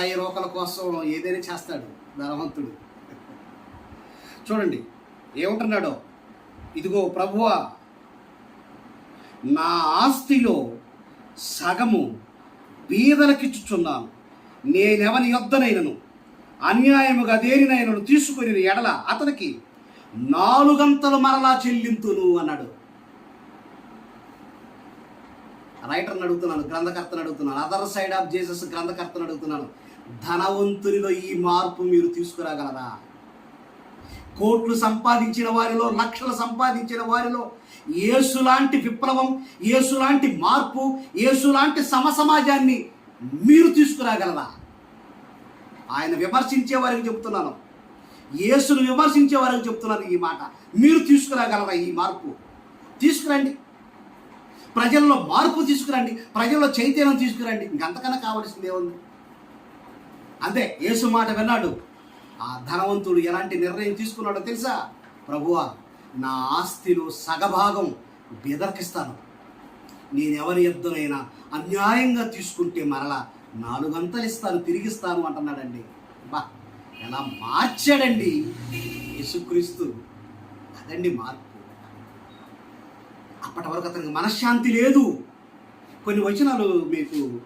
స్థాయి రోకల కోసం ఏదైనా చేస్తాడు ధనవంతుడు. చూడండి ఏమంటున్నాడో? ఇదిగో ప్రభువా నా ఆస్తిలో సగము బీదలకిచ్చుచున్నాను. నేనెవని యొద్దనైనను అన్యాయముగా దేనినైనను తీసుకుని ఎడల అతనికి నాలుగంతలు మరలా చెల్లింతును అన్నాడు. రైటర్ని అడుగుతున్నాను గ్రంథకర్తను అడుగుతున్నాను అదర్ సైడ్ ఆఫ్ జీసస్ గ్రంథకర్తను అడుగుతున్నాను. ధనవంతునిలో ఈ మార్పు మీరు తీసుకురాగలరా? కోట్లు సంపాదించిన వారిలో లక్షలు సంపాదించిన వారిలో ఏసులాంటి విప్లవం యేసులాంటి మార్పు యేసులాంటి సమసమాజాన్ని మీరు తీసుకురాగలరా? ఆయన విమర్శించే వారికి చెప్తున్నాను. యేసును విమర్శించే వారికి చెప్తున్నాను ఈ మాట. మీరు తీసుకురాగలరా ఈ మార్పు? తీసుకురండి. ప్రజల్లో మార్పు తీసుకురండి. ప్రజల్లో చైతన్యం తీసుకురండి. ఇంకంతకన్నా కావలసింది ఏముంది? అంతే యేసు మాట విన్నాడు. ఆ ధనవంతుడు ఎలాంటి నిర్ణయం తీసుకున్నాడో తెలుసా? ప్రభువా నా ఆస్తిలో సగభాగం బెదర్కిస్తాను. నేను ఎవరి అన్యాయంగా తీసుకుంటే మరలా నాలుగంతలు ఇస్తాను తిరిగిస్తాను అంటున్నాడండి. బా ఎలా మార్చాడండి యేసుక్రీస్తు? అదండి మార్పు. అప్పటి వరకు అతనికి మనశ్శాంతి లేదు. కొన్ని వచనాలు మీకు